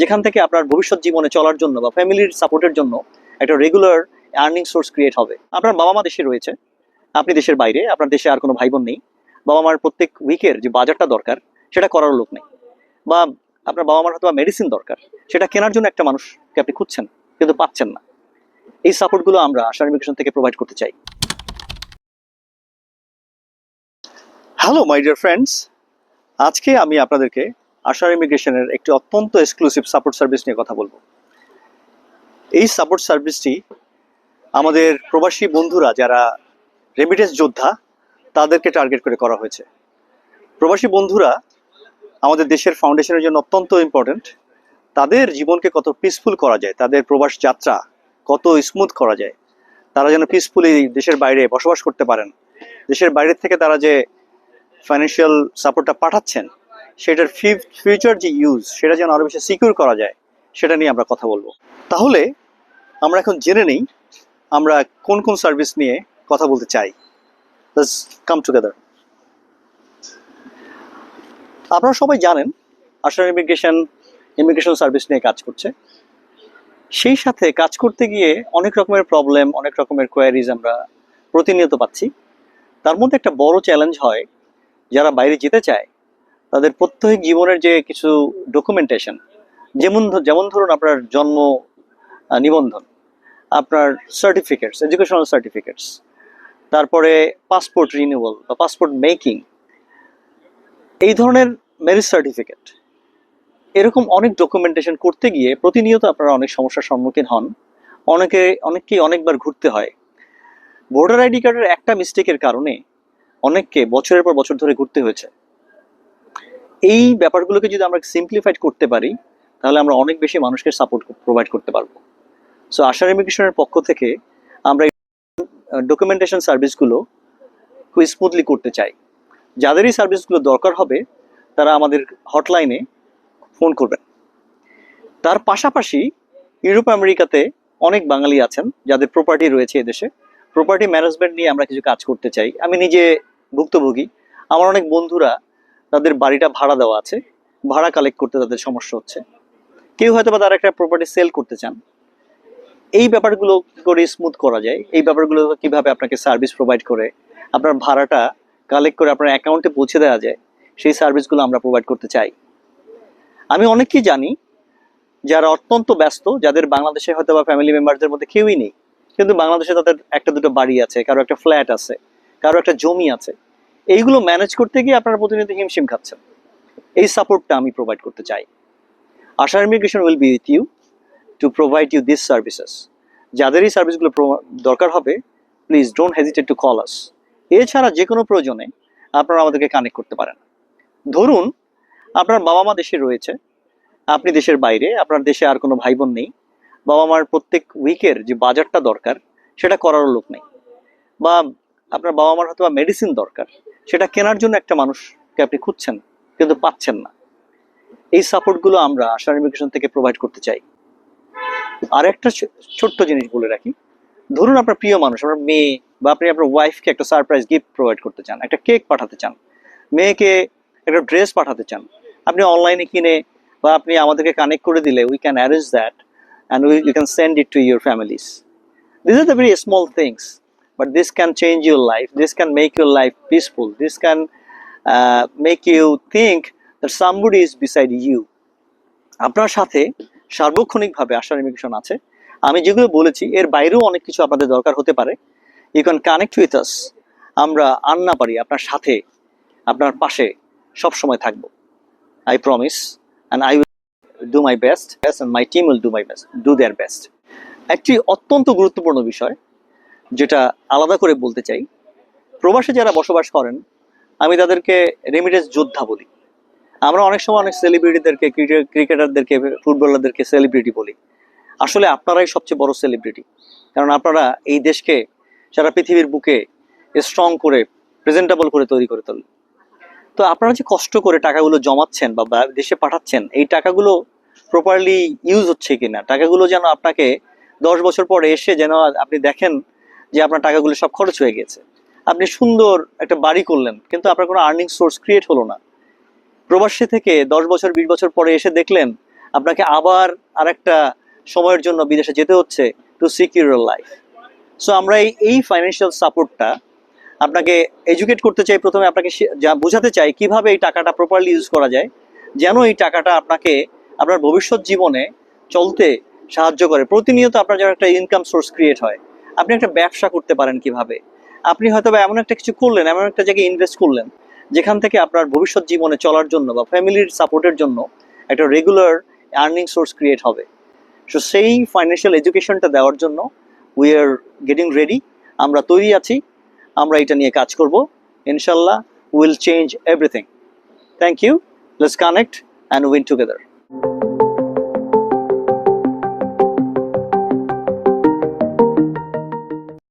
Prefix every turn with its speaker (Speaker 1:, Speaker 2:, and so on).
Speaker 1: যেখান থেকে আপনার ভবিষ্যৎ জীবনে চলার জন্য বা ফ্যামিলির সাপোর্টের জন্য একটা রেগুলার আর্নিং সোর্স ক্রিয়েট হবে। আপনার বাবা মা দেশে রয়েছে, আপনি দেশের বাইরে, আপনার দেশে আর কোনো ভাই বোন নেই বাবা মার প্রত্যেক উইকের যে বাজারটা দরকার, সেটা করার লোক নেই, বা আপনার বাবা মার হয়তো বা মেডিসিন দরকার, সেটা কেনার জন্য একটা মানুষকে আপনি খুঁজছেন, কিন্তু পাচ্ছেন না। এই সাপোর্টগুলো আমরা আশার ইমিগ্রেশন থেকে প্রোভাইড করতে চাই। হ্যালো মাই ডিয়ার ফ্রেন্ডস আজকে আমি আপনাদেরকে আশার ইমিগ্রেশনের একটি অত্যন্ত এক্সক্লুসিভ সাপোর্ট সার্ভিস নিয়ে কথা বলব। এই সাপোর্ট সার্ভিসটি আমাদের প্রবাসী বন্ধুরা যারা রেমিটেন্স যোদ্ধা, তাদেরকে টার্গেট করে করা হয়েছে। প্রবাসী বন্ধুরা আমাদের দেশের ফাউন্ডেশনের জন্য অত্যন্ত ইম্পর্ট্যান্ট তাদের জীবনকে কত পিসফুল করা যায়, তাদের প্রবাস যাত্রা কত স্মুথ করা যায়। তারা যেন পিসফুলি দেশের বাইরে বসবাস করতে পারেন। দেশের বাইরে থেকে তারা যে ফাইন্যান্সিয়াল সাপোর্টটা পাঠাচ্ছেন সেটার ফিউচার যে ইউজ সেটা যেন আরও বেশি সিকিউর করা যায়, সেটা নিয়ে আমরা কথা বলব। তাহলে, আমরা এখন জেনে নেই, আমরা কোন কোন সার্ভিস নিয়ে কথা বলতে চাই। কাম টুগেদার আপনারা সবাই জানেন আসার ইমিগ্রেশন ইমিগ্রেশন সার্ভিস নিয়ে কাজ করছে। সেই সাথে কাজ করতে গিয়ে অনেক রকমের প্রবলেম অনেক রকমের কোয়ারিজ আমরা প্রতিনিয়ত পাচ্ছি। তার মধ্যে একটা বড় চ্যালেঞ্জ হয়, যারা বাইরে যেতে চায় তাদের প্রত্যেক জীবনের যে কিছু ডকুমেন্টেশন যেমন যেমন ধরুন আপনার জন্ম নিবন্ধন, আপনার সার্টিফিকেটস এডুকেশনাল সার্টিফিকেটস তারপরে পাসপোর্ট রিনিউয়াল বা পাসপোর্ট মেকিং এই ধরনের ম্যারেজ সার্টিফিকেট এরকম অনেক ডকুমেন্টেশন করতে গিয়ে প্রতিনিয়ত আপনারা অনেক সমস্যার সম্মুখীন হন। অনেকে, অনেককেই অনেকবার ঘুরতে হয়। ভোটার আইডি কার্ডের একটা মিস্টেকের কারণে অনেককে বছরের পর বছর ধরে ঘুরতে হয়েছে। এই ব্যাপারগুলোকে যদি আমরা সিম্পলিফাইড করতে পারি, তাহলে আমরা অনেক বেশি মানুষকে সাপোর্ট প্রোভাইড করতে পারব। সো আশার ইমিগ্রেশনের পক্ষ থেকে আমরা ডকুমেন্টেশন সার্ভিসগুলো খুব স্মুথলি করতে চাই। যাদেরই সার্ভিসগুলো দরকার হবে, তারা আমাদের হটলাইনে ফোন করবেন। তার পাশাপাশি ইউরোপ, আমেরিকাতে অনেক বাঙালি আছেন, যাদের প্রপার্টি রয়েছে এদেশে। প্রপার্টি ম্যানেজমেন্ট নিয়ে আমরা কিছু কাজ করতে চাই। আমি নিজে ভুক্তভোগী। আমার অনেক বন্ধুরা তাদের বাড়িটা ভাড়া দেওয়া আছে। ভাড়া কালেক্ট করতে তাদের সমস্যা হচ্ছে। কেউ হয়তো বা তারা একটা প্রপার্টি সেল করতে চান। এই ব্যাপারগুলো করে স্মুথ করা যায়? এই ব্যাপারগুলো কীভাবে আপনাকে সার্ভিস প্রোভাইড করে? আপনার ভাড়াটা কালেক্ট করে আপনার অ্যাকাউন্টে পৌঁছে দেওয়া যায়, সেই সার্ভিসগুলো আমরা প্রোভাইড করতে চাই। আমি অনেককেই জানি যারা অত্যন্ত ব্যস্ত, যাদের বাংলাদেশে হয়তো বা ফ্যামিলি মেম্বারদের মধ্যে কেউই নেই। কিন্তু বাংলাদেশে তাদের একটা দুটো বাড়ি আছে, কারও একটা ফ্ল্যাট আছে, কারও একটা জমি আছে। এইগুলো ম্যানেজ করতে গিয়ে আপনারা প্রতিনিয়ত হিমশিম খাচ্ছেন। এই সাপোর্টটা আমি প্রোভাইড করতে চাই। Ashar immigration will be with you to provide you this services যাদের এই সার্ভিসগুলো দরকার হবে please don't hesitate to call us এছাড়া যে কোনো প্রয়োজনে আপনারা আমাদেরকে কানেক্ট করতে পারেন। ধরুন, আপনার বাবা মা দেশে রয়েছে, আপনি দেশের বাইরে, আপনার দেশে আর কোনো ভাই বোন নেই বাবা মার প্রত্যেক উইকের যে বাজারটা দরকার, সেটা করারও লোক নেই। বা আপনার বাবা মার হয়তো বা মেডিসিন দরকার। সেটা কেনার জন্য একটা মানুষকে আপনি খুঁজছেন, কিন্তু পাচ্ছেন না। এই সাপোর্টগুলো আমরা আশার ইমিগ্রেশন থেকে প্রোভাইড করতে চাই। আর একটা ছোট্ট জিনিস বলে রাখি। ধরুন আপনার প্রিয় মানুষ, আপনার মেয়ে বা আপনি আপনার ওয়াইফকে একটা সারপ্রাইজ গিফট প্রোভাইড করতে চান, একটা কেক পাঠাতে চান, মেয়েকে একটা ড্রেস পাঠাতে চান। আপনি অনলাইনে কিনে বা আপনি আমাদেরকে কানেক্ট করে দিলে we can arrange that and we you can send it to your families this are the very small things but this can change your life. This can make your life peaceful. This can uh, make you think that somebody is beside you. আপনার সাথে সার্বক্ষণিকভাবে আশার immigration আছে। আমি যেগুলো বলেছি এর বাইরেও অনেক কিছু আপনাদের দরকার হতে পারে। You can connect with us আমরা আর না পারি আপনার সাথে আপনার পাশে সব সময় থাকব I promise and I will do my best and my team will do my best do their best একটি অত্যন্ত গুরুত্বপূর্ণ বিষয় যেটা আলাদা করে বলতে চাই, প্রবাসে যারা বসবাস করেন, আমি তাদেরকে রেমিটেন্স যোদ্ধা বলি। আমরা অনেক সময় অনেক সেলিব্রিটিদেরকে ক্রিকেটারদেরকে ফুটবলারদেরকে সেলিব্রিটি বলি। আসলে আপনারাই সবচেয়ে বড় সেলিব্রিটি কারণ আপনারা এই দেশকে, সারা পৃথিবীর বুকে স্ট্রং করে প্রেজেন্টেবল করে তৈরি করে তোলেন তো আপনারা যে কষ্ট করে টাকাগুলো জমাচ্ছেন বা দেশে পাঠাচ্ছেন, এই টাকাগুলো প্রপারলি ইউজ হচ্ছে কিনা? টাকাগুলো যেন আপনাকে দশ বছর পরে এসে যেন আপনি দেখেন যে আপনার টাকাগুলো সব খরচ হয়ে গেছে। আপনি সুন্দর একটা বাড়ি করলেন, কিন্তু আপনার কোনো আর্নিং সোর্স ক্রিয়েট হলো না। প্রবাসী থেকে দশ বছর, বিশ বছর পরে এসে দেখলেন, আপনাকে আবার আরেকটা সময়ের জন্য বিদেশে যেতে হচ্ছে টু সিকিউর লাইফ সো আমরা এই এই ফাইন্যান্সিয়াল সাপোর্টটা আপনাকে এডুকেট করতে চাই, প্রথমে আপনাকে যা বোঝাতে চাই, কীভাবে এই টাকাটা প্রপারলি ইউজ করা যায়, যেন এই টাকাটা আপনাকে আপনার ভবিষ্যৎ জীবনে চলতে সাহায্য করে। প্রতিনিয়ত আপনার যেন একটা ইনকাম সোর্স ক্রিয়েট হয়। আপনি একটা ব্যবসা করতে পারেন কীভাবে? আপনি হয়তো বা এমন একটা কিছু করলেন, এমন একটা জায়গায় ইনভেস্ট করলেন, যেখান থেকে আপনার ভবিষ্যৎ জীবনে চলার জন্য বা ফ্যামিলির সাপোর্টের জন্য একটা রেগুলার আর্নিং সোর্স ক্রিয়েট হবে। সো সেই ফাইন্যান্সিয়াল এডুকেশনটা দেওয়ার জন্য উই আর গেটিং রেডি আমরা তৈরি আছি, আমরা এটা নিয়ে কাজ করব। ইনশাল্লাহ will change everything thank you let's connect and win together